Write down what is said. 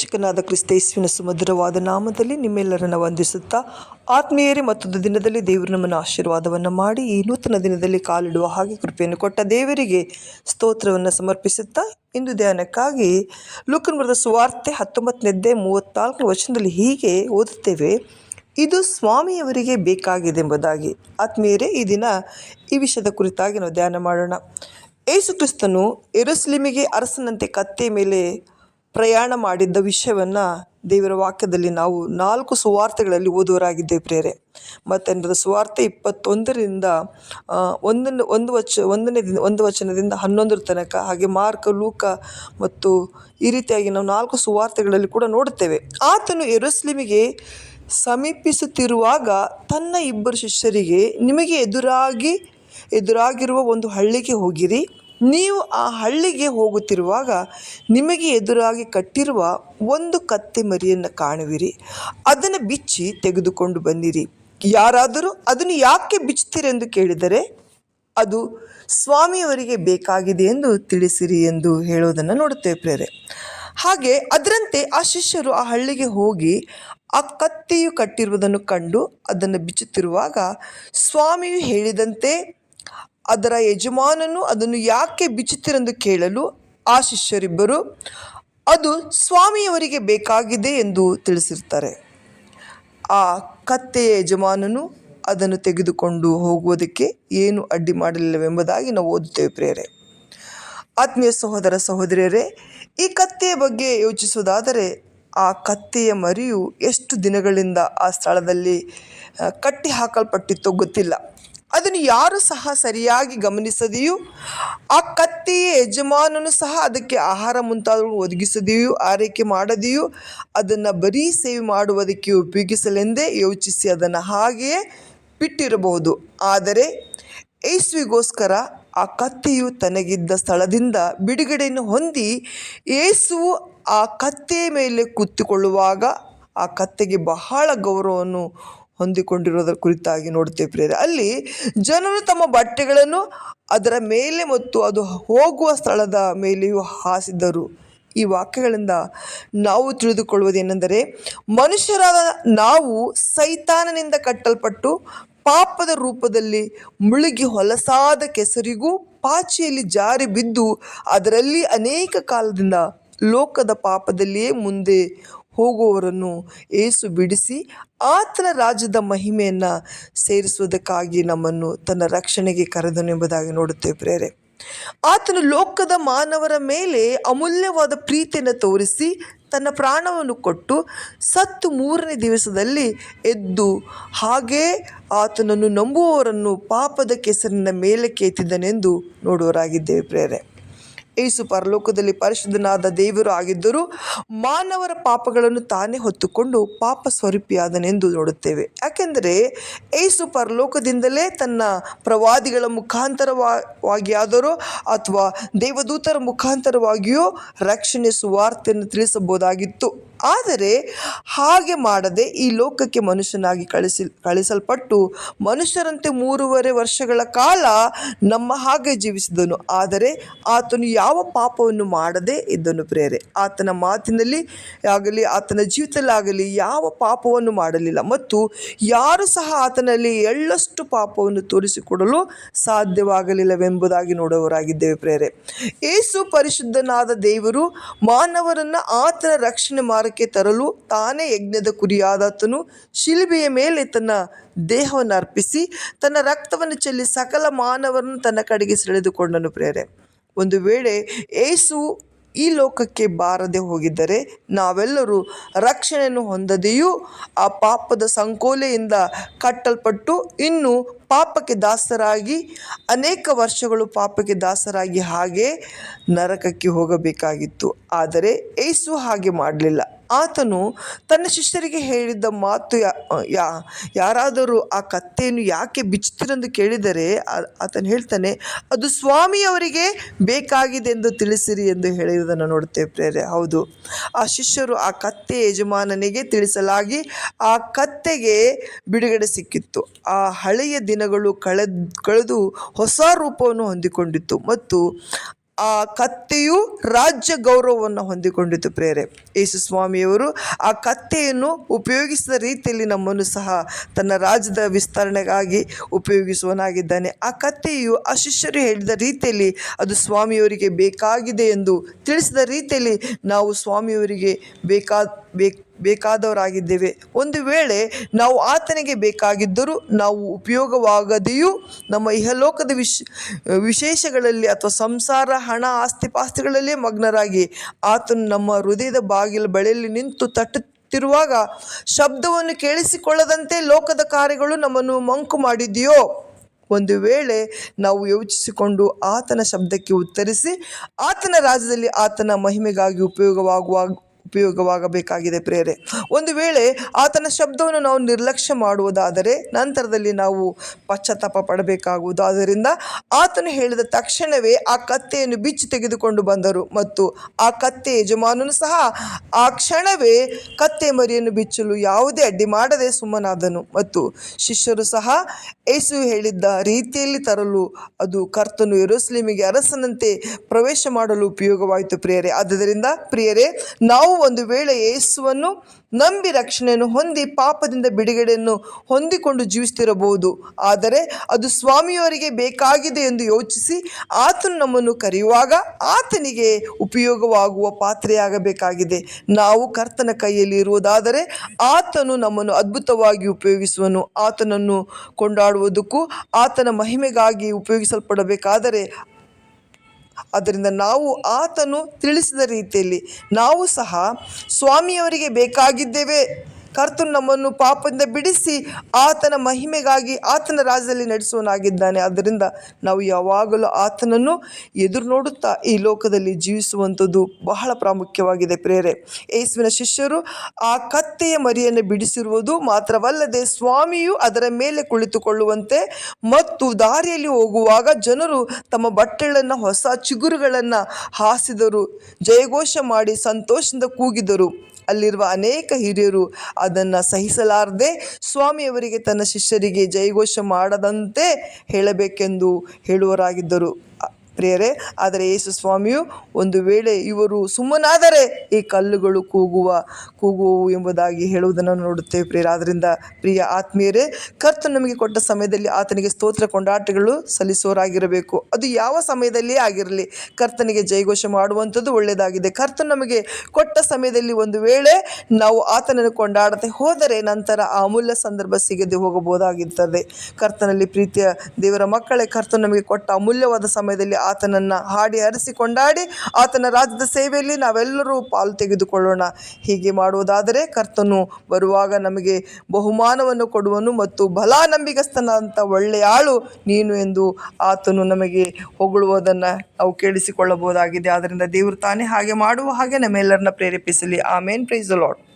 ರಕ್ಷಕನಾದ ಕ್ರಿಸ್ತೇಸುವಿನ ಸುಮಧುರವಾದ ನಾಮದಲ್ಲಿ ನಿಮ್ಮೆಲ್ಲರನ್ನು ವಂದಿಸುತ್ತಾ ಆತ್ಮೀಯರೇ, ಮತ್ತೊಂದು ದಿನದಲ್ಲಿ ದೇವರು ನಮ್ಮನ್ನು ಆಶೀರ್ವಾದವನ್ನು ಮಾಡಿ ಈ ನೂತನ ದಿನದಲ್ಲಿ ಕಾಲಿಡುವ ಹಾಗೆ ಕೃಪೆಯನ್ನು ಕೊಟ್ಟ ದೇವರಿಗೆ ಸ್ತೋತ್ರವನ್ನು ಸಮರ್ಪಿಸುತ್ತಾ ಇಂದು ಧ್ಯಾನಕ್ಕಾಗಿ ಲೂಕನ್ ಬರೆದ ಸುವಾರ್ತೆ ಹತ್ತೊಂಬತ್ತನೇದ್ದೇ ಮೂವತ್ತ್ನಾಲ್ಕನೇ ವಚನದಲ್ಲಿ ಹೀಗೆ ಓದುತ್ತೇವೆ, ಇದು ಸ್ವಾಮಿಯವರಿಗೆ ಬೇಕಾಗಿದೆ ಎಂಬುದಾಗಿ ಆತ್ಮೀಯರೇ, ಈ ದಿನ ಈ ವಿಷಯದ ಕುರಿತಾಗಿ ನಾವು ಧ್ಯಾನ ಮಾಡೋಣ. ಏಸು ಕ್ರಿಸ್ತನು ಎರುಸ್ಲಿಮಿಗೆ ಅರಸನಂತೆ ಕತ್ತೆ ಮೇಲೆ ಪ್ರಯಾಣ ಮಾಡಿದ್ದ ವಿಷಯವನ್ನು ದೇವರ ವಾಕ್ಯದಲ್ಲಿ ನಾವು ನಾಲ್ಕು ಸುವಾರ್ತೆಗಳಲ್ಲಿ ಓದುವರಾಗಿದ್ದೇವೆ ಪ್ರೇರೆ ಮತ್ತು ಸುವಾರ್ತೆ ಇಪ್ಪತ್ತೊಂದರಿಂದ ಒಂದನ್ನು ಒಂದು ವಚ, ಒಂದನೇ ದಿನ, ಒಂದು ವಚನದಿಂದ ಹನ್ನೊಂದರ ತನಕ, ಹಾಗೆ ಮಾರ್ಕ, ಲೂಕ ಮತ್ತು ಈ ರೀತಿಯಾಗಿ ನಾವು ನಾಲ್ಕು ಸುವಾರ್ತೆಗಳಲ್ಲಿ ಕೂಡ ನೋಡುತ್ತೇವೆ. ಆತನು ಎರುಸ್ಲಿಮಿಗೆ ಸಮೀಪಿಸುತ್ತಿರುವಾಗ ತನ್ನ ಇಬ್ಬರು ಶಿಷ್ಯರಿಗೆ, ನಿಮಗೆ ಎದುರಾಗಿ, ಎದುರಾಗಿರುವ ಒಂದು ಹಳ್ಳಿಗೆ ಹೋಗಿರಿ. ನೀವು ಆ ಹಳ್ಳಿಗೆ ಹೋಗುತ್ತಿರುವಾಗ ನಿಮಗೆ ಎದುರಾಗಿ ಕಟ್ಟಿರುವ ಒಂದು ಕತ್ತೆ ಮರಿಯನ್ನು ಕಾಣುವಿರಿ. ಅದನ್ನು ಬಿಚ್ಚಿ ತೆಗೆದುಕೊಂಡು ಬನ್ನಿರಿ. ಯಾರಾದರೂ ಅದನ್ನು ಯಾಕೆ ಬಿಚ್ಚುತ್ತೀರೆಂದು ಕೇಳಿದರೆ, ಅದು ಸ್ವಾಮಿಯವರಿಗೆ ಬೇಕಾಗಿದೆ ಎಂದು ತಿಳಿಸಿರಿ ಎಂದು ಹೇಳೋದನ್ನು ನೋಡುತ್ತೇವೆ ಪ್ರೇರೆ ಹಾಗೆ ಅದರಂತೆ ಆ ಶಿಷ್ಯರು ಆ ಹಳ್ಳಿಗೆ ಹೋಗಿ ಆ ಕತ್ತೆಯು ಕಟ್ಟಿರುವುದನ್ನು ಕಂಡು ಅದನ್ನು ಬಿಚ್ಚುತ್ತಿರುವಾಗ ಸ್ವಾಮಿಯು ಹೇಳಿದಂತೆ ಅದರ ಯಜಮಾನನು ಅದನ್ನು ಯಾಕೆ ಬಿಚ್ಚುತ್ತಿರೆಂದು ಕೇಳಲು ಆ ಶಿಷ್ಯರಿಬ್ಬರು, ಅದು ಸ್ವಾಮಿಯವರಿಗೆ ಬೇಕಾಗಿದೆ ಎಂದು ತಿಳಿಸಿರ್ತಾರೆ. ಆ ಕತ್ತೆಯ ಯಜಮಾನನು ಅದನ್ನು ತೆಗೆದುಕೊಂಡು ಹೋಗುವುದಕ್ಕೆ ಏನು ಅಡ್ಡಿ ಮಾಡಲಿಲ್ಲವೆಂಬುದಾಗಿ ನಾವು ಓದುತ್ತೇವೆ ಪ್ರೇರೆ ಆತ್ಮೀಯ ಸಹೋದರ ಸಹೋದರಿಯರೇ, ಈ ಕತ್ತೆಯ ಬಗ್ಗೆ ಯೋಚಿಸುವುದಾದರೆ ಆ ಕತ್ತೆಯ ಮರಿಯು ಎಷ್ಟು ದಿನಗಳಿಂದ ಆ ಸ್ಥಳದಲ್ಲಿ ಕಟ್ಟಿ ಹಾಕಲ್ಪಟ್ಟಿತ್ತೋ ಗೊತ್ತಿಲ್ಲ. ಅದನ್ನು ಯಾರು ಸಹ ಸರಿಯಾಗಿ ಗಮನಿಸದೆಯೂ, ಆ ಕತ್ತೆಯ ಯಜಮಾನನು ಸಹ ಅದಕ್ಕೆ ಆಹಾರ ಮುಂತಾದವು ಒದಗಿಸದೆಯೂ, ಆರೈಕೆ ಮಾಡದೆಯೂ, ಅದನ್ನು ಬರೀ ಸೇವೆ ಮಾಡುವುದಕ್ಕೆ ಉಪಯೋಗಿಸಲೆಂದೇ ಯೋಚಿಸಿ ಅದನ್ನು ಹಾಗೆಯೇ ಬಿಟ್ಟಿರಬಹುದು. ಆದರೆ ಯೇಸುವಿಗೋಸ್ಕರ ಆ ಕತ್ತೆಯು ತನಗಿದ್ದ ಸ್ಥಳದಿಂದ ಬಿಡುಗಡೆಯನ್ನು ಹೊಂದಿ ಯೇಸುವು ಆ ಕತ್ತೆಯ ಮೇಲೆ ಕೂತುಕೊಳ್ಳುವಾಗ ಆ ಕತ್ತೆಗೆ ಬಹಳ ಗೌರವವನ್ನು ಹೊಂದಿಕೊಂಡಿರೋದರ ಕುರಿತಾಗಿ ನೋಡ್ತೇವೆ ಪ್ರೇರೆ ಅಲ್ಲಿ ಜನರು ತಮ್ಮ ಬಟ್ಟೆಗಳನ್ನು ಅದರ ಮೇಲೆ ಮತ್ತು ಅದು ಹೋಗುವ ಸ್ಥಳದ ಮೇಲೆಯೂ ಹಾಸಿದ್ದರು. ಈ ವಾಕ್ಯಗಳಿಂದ ನಾವು ತಿಳಿದುಕೊಳ್ಳುವುದೇನೆಂದರೆ, ಮನುಷ್ಯರಾದ ನಾವು ಸೈತಾನನಿಂದ ಕಟ್ಟಲ್ಪಟ್ಟು ಪಾಪದ ರೂಪದಲ್ಲಿ ಮುಳುಗಿ ಹೊಲಸಾದ ಕೆಸರಿಗೂ ಪಾಚಿಯಲ್ಲಿ ಜಾರಿ ಬಿದ್ದು ಅದರಲ್ಲಿ ಅನೇಕ ಕಾಲದಿಂದ ಲೋಕದ ಪಾಪದಲ್ಲಿಯೇ ಮುಂದೆ ಹೋಗುವವರನ್ನು ಏಸು ಬಿಡಿಸಿ ಆತನ ರಾಜ್ಯದ ಮಹಿಮೆಯನ್ನು ಸೇರಿಸುವುದಕ್ಕಾಗಿ ನಮ್ಮನ್ನು ತನ್ನ ರಕ್ಷಣೆಗೆ ಕರೆದನು ಎಂಬುದಾಗಿ ನೋಡುತ್ತೇವೆ ಪ್ರೇರೆ ಆತನು ಲೋಕದ ಮಾನವರ ಮೇಲೆ ಅಮೂಲ್ಯವಾದ ಪ್ರೀತಿಯನ್ನು ತೋರಿಸಿ ತನ್ನ ಪ್ರಾಣವನ್ನು ಕೊಟ್ಟು ಸತ್ತು ಮೂರನೇ ದಿವಸದಲ್ಲಿ ಎದ್ದು ಹಾಗೇ ಆತನನ್ನು ನಂಬುವವರನ್ನು ಪಾಪದ ಕೆಸರಿನ ಮೇಲೆ ಕೇತಿದ್ದನೆಂದು ನೋಡುವರಾಗಿದ್ದೇವೆ ಪ್ರೇರೆ ಏಸು ಪರಲೋಕದಲ್ಲಿ ಪರಿಶುದ್ಧನಾದ ದೇವರು ಆಗಿದ್ದರೂ ಮಾನವರ ಪಾಪಗಳನ್ನು ತಾನೇ ಹೊತ್ತುಕೊಂಡು ಪಾಪ ಸ್ವರೂಪಿಯಾದನೆಂದು ನೋಡುತ್ತೇವೆ. ಯಾಕೆಂದರೆ ಏಸು ಪರಲೋಕದಿಂದಲೇ ತನ್ನ ಪ್ರವಾದಿಗಳ ಮುಖಾಂತರವಾಗಿ ಆದರೂ ಅಥವಾ ದೇವದೂತರ ಮುಖಾಂತರವಾಗಿಯೋ ರಕ್ಷಣೆ ಸುವಾರ್ತೆಯನ್ನು ತಿಳಿಸಬಹುದಾಗಿತ್ತು. ಆದರೆ ಹಾಗೆ ಮಾಡದೆ ಈ ಲೋಕಕ್ಕೆ ಮನುಷ್ಯನಾಗಿ ಕಳಿಸಿ, ಕಳಿಸಲ್ಪಟ್ಟು ಮನುಷ್ಯರಂತೆ ಮೂರುವರೆ ವರ್ಷಗಳ ಕಾಲ ನಮ್ಮ ಹಾಗೆ ಜೀವಿಸಿದನು. ಆದರೆ ಆತನು ಯಾವ ಪಾಪವನ್ನು ಮಾಡದೆ ಇದ್ದನು ಪ್ರೇರೆ. ಆತನ ಮಾತಿನಲ್ಲಿ ಆಗಲಿ, ಆತನ ಜೀವಿತದಲ್ಲಾಗಲಿ ಯಾವ ಪಾಪವನ್ನು ಮಾಡಲಿಲ್ಲ. ಮತ್ತು ಯಾರು ಸಹ ಆತನಲ್ಲಿ ಎಳ್ಳಷ್ಟು ಪಾಪವನ್ನು ತೋರಿಸಿಕೊಡಲು ಸಾಧ್ಯವಾಗಲಿಲ್ಲವೆಂಬುದಾಗಿ ನೋಡುವವರಾಗಿದ್ದೇವೆ ಪ್ರೇರೆ. ಏಸು ಪರಿಶುದ್ಧನಾದ ದೇವರು ಮಾನವರನ್ನು ಆತನ ರಕ್ಷಣೆ ಮಾರ್ಗಕ್ಕೆ ತರಲು ತಾನೇ ಯಜ್ಞದ ಕುರಿಯಾದಾತನು, ಶಿಲ್ಬೆಯ ಮೇಲೆ ತನ್ನ ದೇಹವನ್ನು ಅರ್ಪಿಸಿ, ತನ್ನ ರಕ್ತವನ್ನು ಚೆಲ್ಲಿ ಸಕಲ ಮಾನವರನ್ನು ತನ್ನ ಕಡೆಗೆ ಸೆಳೆದುಕೊಂಡನು ಪ್ರೇರೆ ಒಂದು ವೇಳೆ ಏಸು ಈ ಲೋಕಕ್ಕೆ ಬಾರದೆ ಹೋಗಿದ್ದರೆ ನಾವೆಲ್ಲರೂ ರಕ್ಷಣೆಯನ್ನು ಹೊಂದದೆಯೂ, ಆ ಪಾಪದ ಸಂಕೋಲೆಯಿಂದ ಕಟ್ಟಲ್ಪಟ್ಟು ಇನ್ನು ಪಾಪಕ್ಕೆ ದಾಸರಾಗಿ, ಅನೇಕ ವರ್ಷಗಳು ಪಾಪಕ್ಕೆ ದಾಸರಾಗಿ ಹಾಗೆ ನರಕಕ್ಕೆ ಹೋಗಬೇಕಾಗಿತ್ತು. ಆದರೆ ಏಸು ಹಾಗೆ ಮಾಡಲಿಲ್ಲ. ಆತನು ತನ್ನ ಶಿಷ್ಯರಿಗೆ ಹೇಳಿದ್ದ ಮಾತು ಯಾ ಯಾರಾದರೂ ಆ ಕತ್ತೆಯನ್ನು ಯಾಕೆ ಬಿಚ್ಚುತ್ತಿರೆಂದು ಕೇಳಿದರೆ ಆತನು ಹೇಳ್ತಾನೆ, ಅದು ಸ್ವಾಮಿಯವರಿಗೆ ಬೇಕಾಗಿದೆ ಎಂದು ತಿಳಿಸಿರಿ ಎಂದು ಹೇಳಿರುವುದನ್ನು ನೋಡುತ್ತೇವೆ ಪ್ರೇರೆ ಹೌದು, ಆ ಶಿಷ್ಯರು ಆ ಕತ್ತೆ ಯಜಮಾನನಿಗೆ ತಿಳಿಸಲಾಗಿ ಆ ಕತ್ತೆಗೆ ಬಿಡುಗಡೆ ಸಿಕ್ಕಿತ್ತು. ಆ ಹಳೆಯ ದಿನಗಳು ಕಳೆದ್, ಕಳೆದು ಹೊಸ ರೂಪವನ್ನು ಹೊಂದಿಕೊಂಡಿತ್ತು ಮತ್ತು ಆ ಕತ್ತೆಯು ರಾಜ್ಯ ಗೌರವವನ್ನು ಹೊಂದಿಕೊಂಡಿತು ಪ್ರೇರೆ. ಯೇಸು ಸ್ವಾಮಿಯವರು ಆ ಕತ್ತೆಯನ್ನು ಉಪಯೋಗಿಸಿದ ರೀತಿಯಲ್ಲಿ ನಮ್ಮನ್ನು ಸಹ ತನ್ನ ರಾಜ್ಯದ ವಿಸ್ತರಣೆಗಾಗಿ ಉಪಯೋಗಿಸುವನಾಗಿದ್ದಾನೆ ಆ ಕತ್ತೆಯು ಆ ಶಿಷ್ಯರು ಹೇಳಿದ ರೀತಿಯಲ್ಲಿ ಅದು ಸ್ವಾಮಿಯವರಿಗೆ ಬೇಕಾಗಿದೆ ಎಂದು ತಿಳಿಸಿದ ರೀತಿಯಲ್ಲಿ ನಾವು ಸ್ವಾಮಿಯವರಿಗೆ ಬೇಕಾದ ಬೇಕು, ಬೇಕಾದವರಾಗಿದ್ದೇವೆ. ಒಂದು ವೇಳೆ ನಾವು ಆತನಿಗೆ ಬೇಕಾಗಿದ್ದರೂ ನಾವು ಉಪಯೋಗವಾಗದೆಯೂ ನಮ್ಮ ಇಹಲೋಕದ ವಿಶ್, ವಿಶೇಷಗಳಲ್ಲಿ ಅಥವಾ ಸಂಸಾರ, ಹಣ ಆಸ್ತಿ ಪಾಸ್ತಿಗಳಲ್ಲೇ ಮಗ್ನರಾಗಿ ಆತನು ನಮ್ಮ ಹೃದಯದ ಬಾಗಿಲ ಬಳಿಯಲ್ಲಿ ನಿಂತು ತಟ್ಟುತ್ತಿರುವಾಗ ಶಬ್ದವನ್ನು ಕೇಳಿಸಿಕೊಳ್ಳದಂತೆ ಲೋಕದ ಕಾರ್ಯಗಳು ನಮ್ಮನ್ನು ಮಂಕು ಮಾಡಿದೆಯೋ? ಒಂದು ವೇಳೆ ನಾವು ಯೋಚಿಸಿಕೊಂಡು ಆತನ ಶಬ್ದಕ್ಕೆ ಉತ್ತರಿಸಿ, ಆತನ ರಾಜ್ಯದಲ್ಲಿ ಆತನ ಮಹಿಮೆಗಾಗಿ ಉಪಯೋಗವಾಗುವ ಉಪಯೋಗವಾಗಬೇಕಾಗಿದೆ ಪ್ರೇರೆ ಒಂದು ವೇಳೆ ಆತನ ಶಬ್ದವನ್ನು ನಾವು ನಿರ್ಲಕ್ಷ್ಯ ಮಾಡುವುದಾದರೆ ನಂತರದಲ್ಲಿ ನಾವು ಪಶ್ಚಾತ್ತಾಪ ಪಡಬೇಕಾಗುವುದು. ಆದ್ದರಿಂದ ಆತನು ಹೇಳಿದ ತಕ್ಷಣವೇ ಆ ಕತ್ತೆಯನ್ನು ಬಿಚ್ಚಿ ತೆಗೆದುಕೊಂಡು ಬಂದರು ಮತ್ತು ಆ ಕತ್ತೆ ಯಜಮಾನನು ಸಹ ಆ ಕ್ಷಣವೇ ಕತ್ತೆ ಮರಿಯನ್ನು ಬಿಚ್ಚಲು ಯಾವುದೇ ಅಡ್ಡಿ ಮಾಡದೆ ಸುಮ್ಮನಾದನು ಮತ್ತು ಶಿಷ್ಯರು ಸಹ ಏಸು ಹೇಳಿದ್ದ ರೀತಿಯಲ್ಲಿ ತರಲು ಅದು ಕರ್ತನು ಯೆರೂಸಲೇಮಿಗೆ ಅರಸನಂತೆ ಪ್ರವೇಶ ಮಾಡಲು ಉಪಯೋಗವಾಯಿತು ಪ್ರಿಯರೇ. ಆದ್ದರಿಂದ ಪ್ರಿಯರೇ, ನಾವು ಒಂದು ವೇಳೆ ಯೇಸುವನ್ನು ನಂಬಿ ರಕ್ಷಣೆಯನ್ನು ಹೊಂದಿ ಪಾಪದಿಂದ ಬಿಡುಗಡೆಯನ್ನು ಹೊಂದಿಕೊಂಡು ಜೀವಿಸ್ತಿರಬಹುದು. ಆದರೆ ಅದು ಸ್ವಾಮಿಯವರಿಗೆ ಬೇಕಾಗಿದೆ ಎಂದು ಯೋಚಿಸಿ ಆತನು ನಮ್ಮನ್ನು ಕರೆಯುವಾಗ ಆತನಿಗೆ ಉಪಯೋಗವಾಗುವ ಪಾತ್ರೆಯಾಗಬೇಕಾಗಿದೆ. ನಾವು ಕರ್ತನ ಕೈಯಲ್ಲಿ ಇರುವುದಾದರೆ ಆತನು ನಮ್ಮನ್ನು ಅದ್ಭುತವಾಗಿ ಉಪಯೋಗಿಸುವನು. ಆತನನ್ನು ಕೊಂಡಾಡುವುದಕ್ಕೂ ಆತನ ಮಹಿಮೆಗಾಗಿ ಉಪಯೋಗಿಸಲ್ಪಡಬೇಕಾದರೆ ಆದ್ದರಿಂದ ನಾವು ಆತನು ತಿಳಿಸಿದ ರೀತಿಯಲ್ಲಿ ನಾವು ಸಹ ಸ್ವಾಮಿಯವರಿಗೆ ಬೇಕಾಗಿದ್ದೇವೆ. ಕರ್ತನು ನಮ್ಮನ್ನು ಪಾಪದಿಂದ ಬಿಡಿಸಿ ಆತನ ಮಹಿಮೆಗಾಗಿ ಆತನ ರಾಜ್ಯದಲ್ಲಿ ನಡೆಸುವನಾಗಿದ್ದಾನೆ ಆದ್ದರಿಂದ ನಾವು ಯಾವಾಗಲೂ ಆತನನ್ನು ಎದುರು ನೋಡುತ್ತಾ ಈ ಲೋಕದಲ್ಲಿ ಜೀವಿಸುವಂಥದ್ದು ಬಹಳ ಪ್ರಾಮುಖ್ಯವಾಗಿದೆ ಪ್ರೇರೆ. ಯೇಸುವಿನ ಶಿಷ್ಯರು ಆ ಕತ್ತೆಯ ಮರಿಯನ್ನು ಬಿಡಿಸಿರುವುದು ಮಾತ್ರವಲ್ಲದೆ ಸ್ವಾಮಿಯು ಅದರ ಮೇಲೆ ಕುಳಿತುಕೊಳ್ಳುವಂತೆ ಮತ್ತು ದಾರಿಯಲ್ಲಿ ಹೋಗುವಾಗ ಜನರು ತಮ್ಮ ಬಟ್ಟೆಗಳನ್ನು, ಹೊಸ ಚಿಗುರುಗಳನ್ನು ಹಾಸಿದರು. ಜಯಘೋಷ ಮಾಡಿ ಸಂತೋಷದಿಂದ ಕೂಗಿದರು. ಅಲ್ಲಿರುವ ಅನೇಕ ಹಿರಿಯರು ಅದನ್ನು ಸಹಿಸಲಾರದೆ ಸ್ವಾಮಿಯವರಿಗೆ ತನ್ನ ಶಿಷ್ಯರಿಗೆ ಜಯಘೋಷ ಮಾಡದಂತೆ ಹೇಳಬೇಕೆಂದು ಹೇಳುವರಾಗಿದ್ದರು. ಪ್ರಿಯರೇ, ಆದರೆ ಯೇಸು ಸ್ವಾಮಿಯು ಒಂದು ವೇಳೆ ಇವರು ಸುಮ್ಮನಾದರೆ ಈ ಕಲ್ಲುಗಳು ಕೂಗುವ ಕೂಗುವು ಎಂಬುದಾಗಿ ಹೇಳುವುದನ್ನು ನೋಡುತ್ತೇವೆ ಪ್ರಿಯರ. ಆದ್ದರಿಂದ ಪ್ರಿಯ ಆತ್ಮೀಯರೇ, ಕರ್ತನು ನಮಗೆ ಕೊಟ್ಟ ಸಮಯದಲ್ಲಿ ಆತನಿಗೆ ಸ್ತೋತ್ರ, ಕೊಂಡಾಟಗಳು ಸಲ್ಲಿಸೋರಾಗಿರಬೇಕು ಅದು ಯಾವ ಸಮಯದಲ್ಲಿಯೇ ಆಗಿರಲಿ, ಕರ್ತನಿಗೆ ಜಯಘೋಷ ಮಾಡುವಂಥದ್ದು ಒಳ್ಳೆಯದಾಗಿದೆ. ಕರ್ತನು ನಮಗೆ ಕೊಟ್ಟ ಸಮಯದಲ್ಲಿ ಒಂದು ವೇಳೆ ನಾವು ಆತನನ್ನು ಕೊಂಡಾಡದೆ ಹೋದರೆ ನಂತರ ಆ ಅಮೂಲ್ಯ ಸಂದರ್ಭ ಸಿಗದೆ ಹೋಗಬಹುದಾಗಿರ್ತದೆ ಕರ್ತನಲ್ಲಿ ಪ್ರೀತಿಯ ದೇವರ ಮಕ್ಕಳೇ, ಕರ್ತನು ನಮಗೆ ಕೊಟ್ಟ ಅಮೂಲ್ಯವಾದ ಸಮಯದಲ್ಲಿ ಆತನನ್ನು ಹಾಡಿ ಹರಿಸಿ ಕೊಂಡಾಡಿ ಆತನ ರಾಜ್ಯದ ಸೇವೆಯಲ್ಲಿ ನಾವೆಲ್ಲರೂ ಪಾಲು ತೆಗೆದುಕೊಳ್ಳೋಣ. ಹೀಗೆ ಮಾಡುವುದಾದರೆ ಕರ್ತನು ಬರುವಾಗ ನಮಗೆ ಬಹುಮಾನವನ್ನು ಕೊಡುವನು ಮತ್ತು ಬಲ ನಂಬಿಗಸ್ತನಾದಂಥ ಒಳ್ಳೆಯ ಆಳು ನೀನು ಎಂದು ಆತನು ನಮಗೆ ಹೊಗಳುವುದನ್ನು ನಾವು ಕೇಳಿಸಿಕೊಳ್ಳಬಹುದಾಗಿದೆ. ಆದ್ದರಿಂದ ದೇವರು ತಾನೇ ಹಾಗೆ ಮಾಡುವ ಹಾಗೆ ನಮ್ಮೆಲ್ಲರನ್ನ ಪ್ರೇರೇಪಿಸಲಿ. ಆಮೇನ್. ಪ್ರೈಸ್ ಲಾಡ್